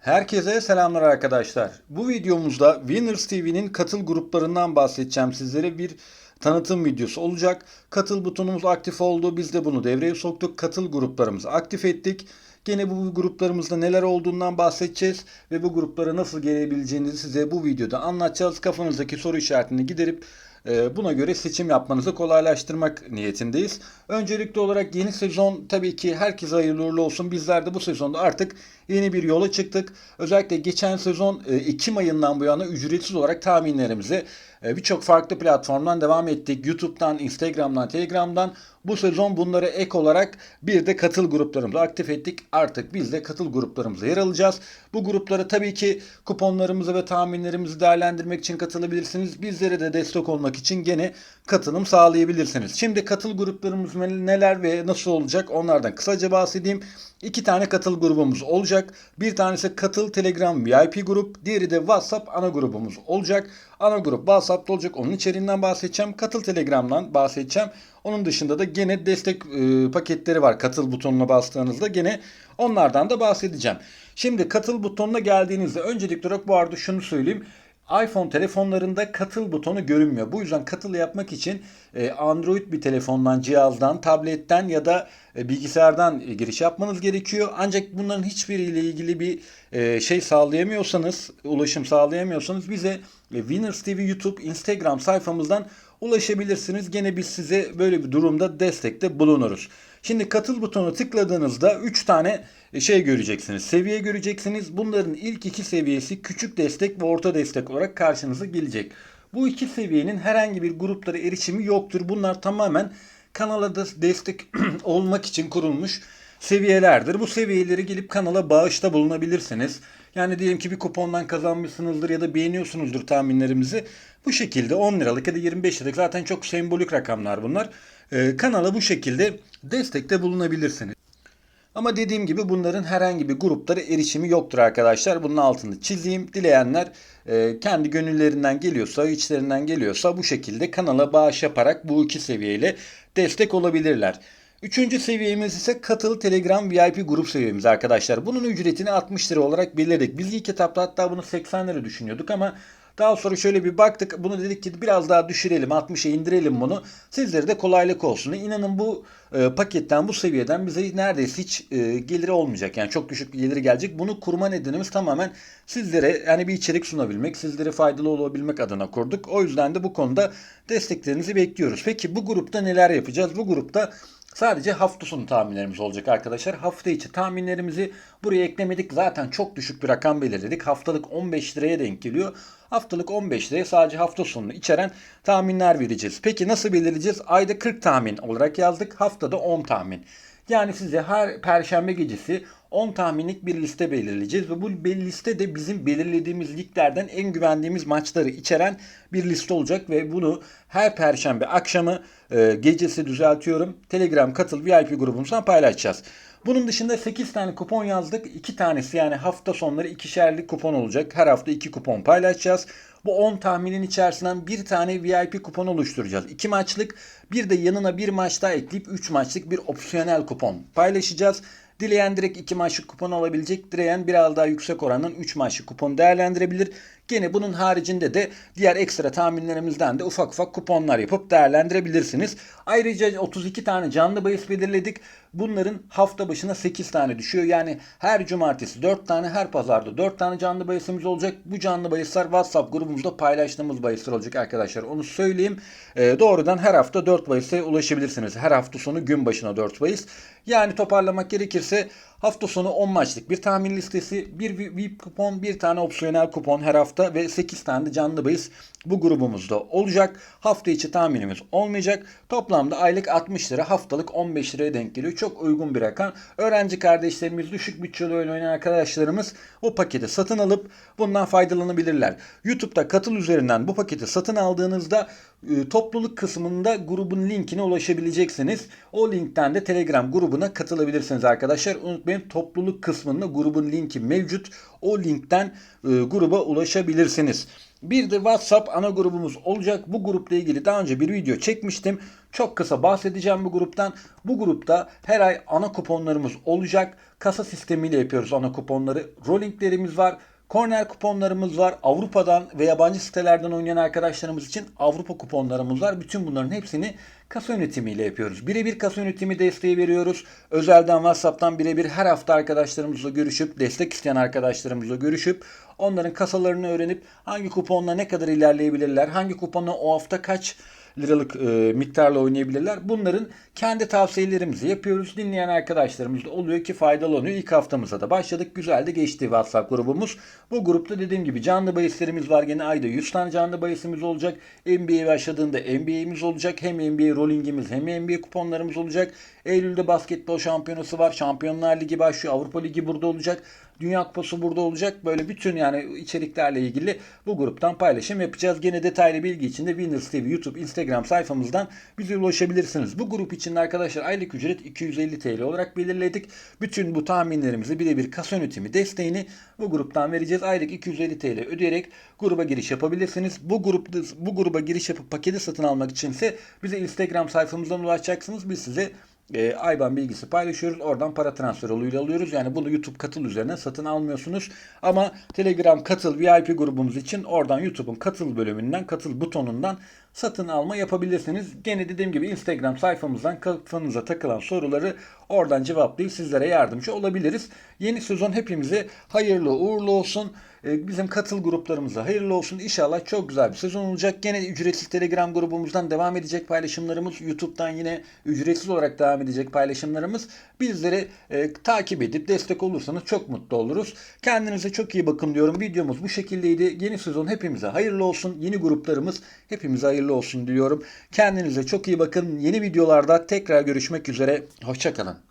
Herkese selamlar arkadaşlar. Bu videomuzda Winners TV'nin katıl gruplarından bahsedeceğim sizlere bir tanıtım videosu olacak. Katıl butonumuz aktif oldu. Biz de bunu devreye soktuk. Katıl gruplarımızı aktif ettik. Gene bu gruplarımızda neler olduğundan bahsedeceğiz ve bu gruplara nasıl gelebileceğinizi size bu videoda anlatacağız. Kafanızdaki soru işaretini giderip Buna göre seçim yapmanızı kolaylaştırmak niyetindeyiz. Öncelikli olarak yeni sezon tabii ki herkese hayırlı uğurlu olsun. Bizler de bu sezonda artık yeni bir yola çıktık. Özellikle geçen sezon e, Ekim ayından bu yana ücretsiz olarak tahminlerimizi birçok farklı platformdan devam ettik. YouTube'dan, Instagram'dan, Telegram'dan. Bu sezon bunları ek olarak bir de katıl gruplarımızı aktif ettik. Artık biz de katıl gruplarımıza yer alacağız. Bu gruplara tabii ki kuponlarımızı ve tahminlerimizi değerlendirmek için katılabilirsiniz. Bizlere de destek olmak için gene katılım sağlayabilirsiniz. Şimdi katıl gruplarımız neler ve nasıl olacak onlardan kısaca bahsedeyim. İki tane katıl grubumuz olacak. Bir tanesi katıl Telegram VIP grup, diğeri de WhatsApp ana grubumuz olacak. Ana grup WhatsApp'ta olacak. Onun içeriğinden bahsedeceğim. Katıl Telegram'dan bahsedeceğim. Onun dışında da gene destek e, paketleri var. Katıl butonuna bastığınızda gene onlardan da bahsedeceğim. Şimdi katıl butonuna geldiğinizde öncelikli olarak bu arada şunu söyleyeyim iPhone telefonlarında katıl butonu görünmüyor. Bu yüzden katıl yapmak için e, Android bir telefondan, cihazdan, tabletten ya da e, bilgisayardan e, giriş yapmanız gerekiyor. Ancak bunların hiçbiriyle ilgili bir şey sağlayamıyorsanız, ulaşım sağlayamıyorsanız bize Winners TV YouTube, Instagram sayfamızdan ulaşabilirsiniz. Gene biz size böyle bir durumda destekte bulunuruz. Şimdi katıl butonu tıkladığınızda 3 tane şey göreceksiniz. Seviye göreceksiniz. Bunların ilk iki seviyesi küçük destek ve orta destek olarak karşınıza gelecek. Bu iki seviyenin herhangi bir gruplara erişimi yoktur. Bunlar tamamen kanala da destek olmak için kurulmuş seviyelerdir. Bu seviyeleri gelip kanala bağışta bulunabilirsiniz. Yani diyelim ki bir kupondan kazanmışsınızdır ya da beğeniyorsunuzdur tahminlerimizi. Bu şekilde 10 liralık ya da 25 liralık zaten çok sembolik rakamlar bunlar. Ee, kanala bu şekilde destekte bulunabilirsiniz. Ama dediğim gibi bunların herhangi bir gruplara erişimi yoktur arkadaşlar. Bunun altını çizeyim. Dileyenler e, kendi gönüllerinden geliyorsa, içlerinden geliyorsa bu şekilde kanala bağış yaparak bu iki seviyeyle destek olabilirler. Üçüncü seviyemiz ise katıl Telegram VIP grup seviyemiz arkadaşlar. Bunun ücretini 60 lira olarak belirledik. Biz ilk etapta hatta bunu 80 lira düşünüyorduk ama daha sonra şöyle bir baktık. Bunu dedik ki biraz daha düşürelim. 60'a indirelim bunu. Sizlere de kolaylık olsun. İnanın bu e, paketten bu seviyeden bize neredeyse hiç e, geliri olmayacak. Yani çok düşük bir geliri gelecek. Bunu kurma nedenimiz tamamen sizlere yani bir içerik sunabilmek, sizlere faydalı olabilmek adına kurduk. O yüzden de bu konuda desteklerinizi bekliyoruz. Peki bu grupta neler yapacağız? Bu grupta Sadece hafta sonu tahminlerimiz olacak arkadaşlar. Hafta içi tahminlerimizi buraya eklemedik. Zaten çok düşük bir rakam belirledik. Haftalık 15 liraya denk geliyor. Haftalık 15 liraya sadece hafta sonunu içeren tahminler vereceğiz. Peki nasıl belirleyeceğiz? Ayda 40 tahmin olarak yazdık. Haftada 10 tahmin. Yani size her perşembe gecesi 10 tahminlik bir liste belirleyeceğiz ve bu liste de bizim belirlediğimiz liglerden en güvendiğimiz maçları içeren bir liste olacak ve bunu her perşembe akşamı e, gecesi düzeltiyorum. Telegram katıl VIP grubumuzdan paylaşacağız. Bunun dışında 8 tane kupon yazdık. 2 tanesi yani hafta sonları ikişerlik kupon olacak. Her hafta 2 kupon paylaşacağız. Bu 10 tahminin içerisinden bir tane VIP kupon oluşturacağız. 2 maçlık bir de yanına bir maç daha ekleyip 3 maçlık bir opsiyonel kupon paylaşacağız. Dileyen direkt 2 maçlık kupon alabilecek. Dileyen biraz daha yüksek orandan 3 maçlık kupon değerlendirebilir. Gene bunun haricinde de diğer ekstra tahminlerimizden de ufak ufak kuponlar yapıp değerlendirebilirsiniz. Ayrıca 32 tane canlı bahis belirledik. Bunların hafta başına 8 tane düşüyor. Yani her cumartesi 4 tane, her pazarda 4 tane canlı bahisimiz olacak. Bu canlı bahisler WhatsApp grubumuzda paylaştığımız bahisler olacak arkadaşlar. Onu söyleyeyim. E, doğrudan her hafta 4 bahise ulaşabilirsiniz. Her hafta sonu gün başına 4 bahis. Yani toparlamak gerekirse Hafta sonu 10 maçlık bir tahmin listesi, bir VIP kupon, bir tane opsiyonel kupon her hafta ve 8 tane de canlı bahis bu grubumuzda olacak. Hafta içi tahminimiz olmayacak. Toplamda aylık 60 lira, haftalık 15 liraya denk geliyor. Çok uygun bir rakam. Öğrenci kardeşlerimiz, düşük bütçeli oynayan arkadaşlarımız o paketi satın alıp bundan faydalanabilirler. YouTube'da katıl üzerinden bu paketi satın aldığınızda topluluk kısmında grubun linkine ulaşabileceksiniz. O linkten de Telegram grubuna katılabilirsiniz arkadaşlar. Unutmayın topluluk kısmında grubun linki mevcut. O linkten e, gruba ulaşabilirsiniz. Bir de WhatsApp ana grubumuz olacak. Bu grupla ilgili daha önce bir video çekmiştim. Çok kısa bahsedeceğim bu gruptan. Bu grupta her ay ana kuponlarımız olacak. Kasa sistemiyle yapıyoruz ana kuponları. Rollinglerimiz var. Corner kuponlarımız var. Avrupa'dan ve yabancı sitelerden oynayan arkadaşlarımız için Avrupa kuponlarımız var. Bütün bunların hepsini kasa yönetimiyle yapıyoruz. Birebir kasa yönetimi desteği veriyoruz. Özelden WhatsApp'tan birebir her hafta arkadaşlarımızla görüşüp, destek isteyen arkadaşlarımızla görüşüp onların kasalarını öğrenip hangi kuponla ne kadar ilerleyebilirler, hangi kuponla o hafta kaç liralık e, miktarla oynayabilirler. Bunların kendi tavsiyelerimizi yapıyoruz. Dinleyen arkadaşlarımız da oluyor ki faydalı oluyor. İlk haftamıza da başladık. Güzel de geçti WhatsApp grubumuz. Bu grupta dediğim gibi canlı bahislerimiz var. Gene ayda 100 tane canlı bahisimiz olacak. NBA başladığında NBA'miz olacak. Hem NBA rollingimiz hem NBA kuponlarımız olacak. Eylül'de basketbol şampiyonası var. Şampiyonlar Ligi başlıyor. Avrupa Ligi burada olacak. Dünya Kupası burada olacak. Böyle bütün yani içeriklerle ilgili bu gruptan paylaşım yapacağız. Gene detaylı bilgi için de Winners TV YouTube, Instagram sayfamızdan bize ulaşabilirsiniz. Bu grup için de arkadaşlar aylık ücret 250 TL olarak belirledik. Bütün bu tahminlerimizi birebir kasa yönetimi desteğini bu gruptan vereceğiz. Aylık 250 TL ödeyerek gruba giriş yapabilirsiniz. Bu grupta bu gruba giriş yapıp paketi satın almak içinse bize Instagram sayfamızdan ulaşacaksınız. Biz size e, IBAN bilgisi paylaşıyoruz. Oradan para transfer yoluyla alıyoruz. Yani bunu YouTube katıl üzerine satın almıyorsunuz. Ama Telegram katıl VIP grubumuz için oradan YouTube'un katıl bölümünden, katıl butonundan satın alma yapabilirsiniz. Gene dediğim gibi Instagram sayfamızdan kafanıza takılan soruları oradan cevaplayıp sizlere yardımcı olabiliriz. Yeni sezon hepimize hayırlı uğurlu olsun. Ee, Bizim katıl gruplarımıza hayırlı olsun. İnşallah çok güzel bir sezon olacak. Gene ücretsiz Telegram grubumuzdan devam edecek paylaşımlarımız. YouTube'dan yine ücretsiz olarak devam edecek paylaşımlarımız. Bizleri e, takip edip destek olursanız çok mutlu oluruz. Kendinize çok iyi bakın diyorum. Videomuz bu şekildeydi. Yeni sezon hepimize hayırlı olsun. Yeni gruplarımız hepimize hayırlı olsun diliyorum. Kendinize çok iyi bakın. Yeni videolarda tekrar görüşmek üzere. Hoşçakalın.